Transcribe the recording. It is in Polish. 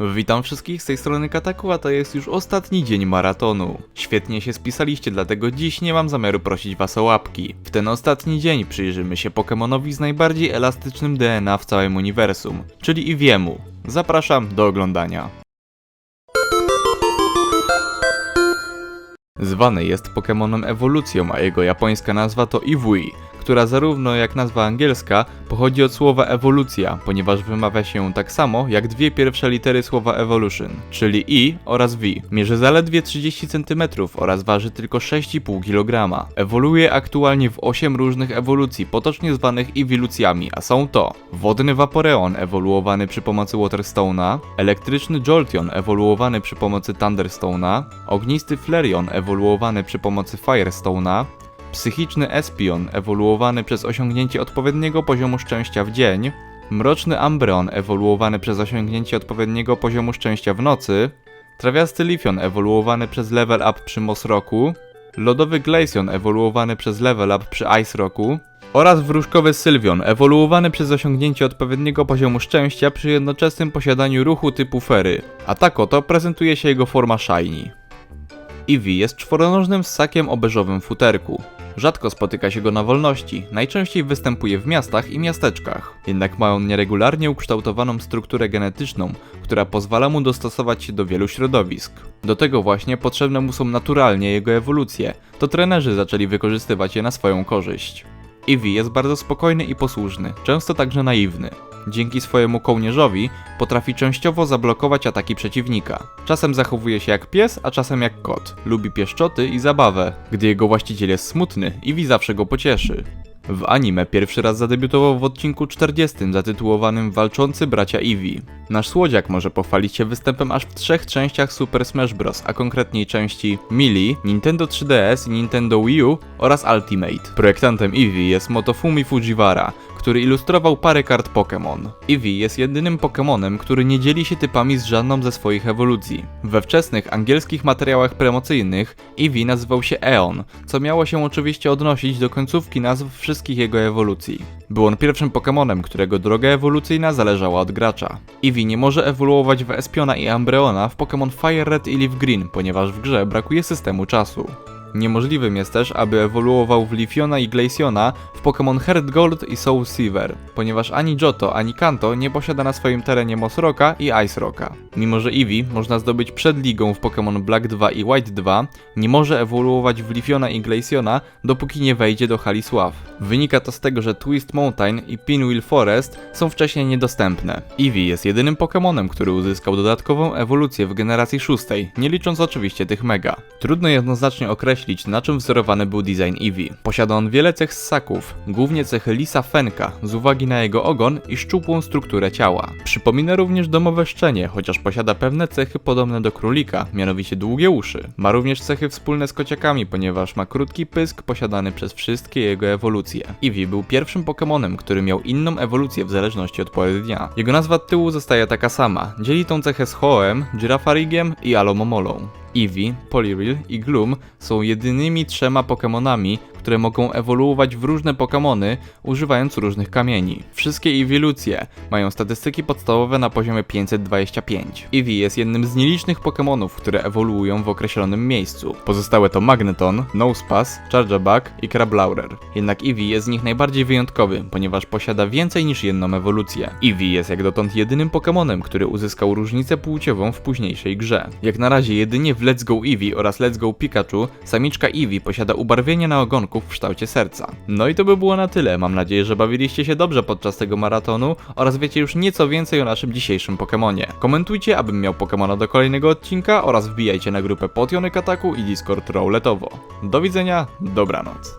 Witam wszystkich z tej strony Kataku, a to jest już ostatni dzień maratonu. Świetnie się spisaliście, dlatego dziś nie mam zamiaru prosić was o łapki. W ten ostatni dzień przyjrzymy się Pokemonowi z najbardziej elastycznym DNA w całym uniwersum, czyli Iwiemu. Zapraszam do oglądania. Zwany jest Pokemonem ewolucją, a jego japońska nazwa to Iwui, która zarówno jak nazwa angielska pochodzi od słowa ewolucja, ponieważ wymawia się ją tak samo jak dwie pierwsze litery słowa evolution, czyli I oraz V. Mierzy zaledwie 30 cm oraz waży tylko 6,5 kg. Ewoluuje aktualnie w 8 różnych ewolucji, potocznie zwanych iwilucjami, a są to wodny Vaporeon ewoluowany przy pomocy Waterstone'a, elektryczny Jolteon ewoluowany przy pomocy Thunderstone'a, ognisty Flareon ewoluowany przy pomocy Firestone'a, psychiczny Espion ewoluowany przez osiągnięcie odpowiedniego poziomu szczęścia w dzień, mroczny Ambreon ewoluowany przez osiągnięcie odpowiedniego poziomu szczęścia w nocy, trawiasty Lifion ewoluowany przez level up przy Mosroku, lodowy Glaceon ewoluowany przez level up przy Ice Roku oraz wróżkowy Sylvion ewoluowany przez osiągnięcie odpowiedniego poziomu szczęścia przy jednoczesnym posiadaniu ruchu typu fery. A tak oto prezentuje się jego forma Shiny. Eevee jest czworonożnym ssakiem o beżowym futerku. Rzadko spotyka się go na wolności, najczęściej występuje w miastach i miasteczkach. Jednak ma on nieregularnie ukształtowaną strukturę genetyczną, która pozwala mu dostosować się do wielu środowisk. Do tego właśnie potrzebne mu są naturalnie jego ewolucje, to trenerzy zaczęli wykorzystywać je na swoją korzyść. Eevee jest bardzo spokojny i posłuszny, często także naiwny. Dzięki swojemu kołnierzowi potrafi częściowo zablokować ataki przeciwnika. Czasem zachowuje się jak pies, a czasem jak kot. Lubi pieszczoty i zabawę. Gdy jego właściciel jest smutny, Eevee zawsze go pocieszy. W anime pierwszy raz zadebiutował w odcinku 40 zatytułowanym Walczący bracia Eevee. Nasz słodziak może pochwalić się występem aż w trzech częściach Super Smash Bros., a konkretniej części Melee, Nintendo 3DS i Nintendo Wii U oraz Ultimate. Projektantem Eevee jest Motofumi Fujiwara, który ilustrował parę kart Pokémon. Eevee jest jedynym Pokémonem, który nie dzieli się typami z żadną ze swoich ewolucji. We wczesnych angielskich materiałach promocyjnych Eevee nazywał się Eon, co miało się oczywiście odnosić do końcówki nazw wszystkich jego ewolucji. Był on pierwszym Pokémonem, którego droga ewolucyjna zależała od gracza. Eevee nie może ewoluować w Espiona i Ambreona w Pokémon Fire Red i Leaf Green, ponieważ w grze brakuje systemu czasu. Niemożliwym jest też, aby ewoluował w Lifiona i Glaceona w Pokémon Heart Gold i Soul Silver, ponieważ ani Johto, ani Kanto nie posiada na swoim terenie Mosroka i Ice Rocka. Mimo, że Eevee można zdobyć przed ligą w Pokémon Black 2 i White 2, nie może ewoluować w Lifiona i Glaceona, dopóki nie wejdzie do Hali Sław. Wynika to z tego, że Twist Mountain i Pinwheel Forest są wcześniej niedostępne. Eevee jest jedynym Pokémonem, który uzyskał dodatkową ewolucję w generacji szóstej, nie licząc oczywiście tych mega. Trudno jednoznacznie określić, na czym wzorowany był design Eevee. Posiada on wiele cech ssaków, głównie cechy Lisa Fenka, z uwagi na jego ogon i szczupłą strukturę ciała. Przypomina również domowe szczenie, chociaż posiada pewne cechy podobne do królika, mianowicie długie uszy. Ma również cechy wspólne z kociakami, ponieważ ma krótki pysk posiadany przez wszystkie jego ewolucje. Eevee był pierwszym Pokemonem, który miał inną ewolucję w zależności od pory dnia. Jego nazwa tyłu zostaje taka sama. Dzieli tą cechę z Hoem, Girafarigiem i Alomomolą. Eevee, Poliwhirl i Gloom są jedynymi trzema Pokemonami, które mogą ewoluować w różne Pokemony, używając różnych kamieni. Wszystkie Evolucje mają statystyki podstawowe na poziomie 525. Eevee jest jednym z nielicznych Pokemonów, które ewoluują w określonym miejscu. Pozostałe to Magneton, Nosepass, Charjabug i Crabrawler. Jednak Eevee jest z nich najbardziej wyjątkowy, ponieważ posiada więcej niż jedną ewolucję. Eevee jest jak dotąd jedynym Pokemonem, który uzyskał różnicę płciową w późniejszej grze. Jak na razie jedynie w Let's Go Eevee oraz Let's Go Pikachu samiczka Eevee posiada ubarwienie na ogonku w kształcie serca. No i to by było na tyle. Mam nadzieję, że bawiliście się dobrze podczas tego maratonu oraz wiecie już nieco więcej o naszym dzisiejszym Pokemonie. Komentujcie, abym miał Pokemona do kolejnego odcinka oraz wbijajcie na grupę Potiony Kataku i Discord Rowletowo. Do widzenia, dobranoc.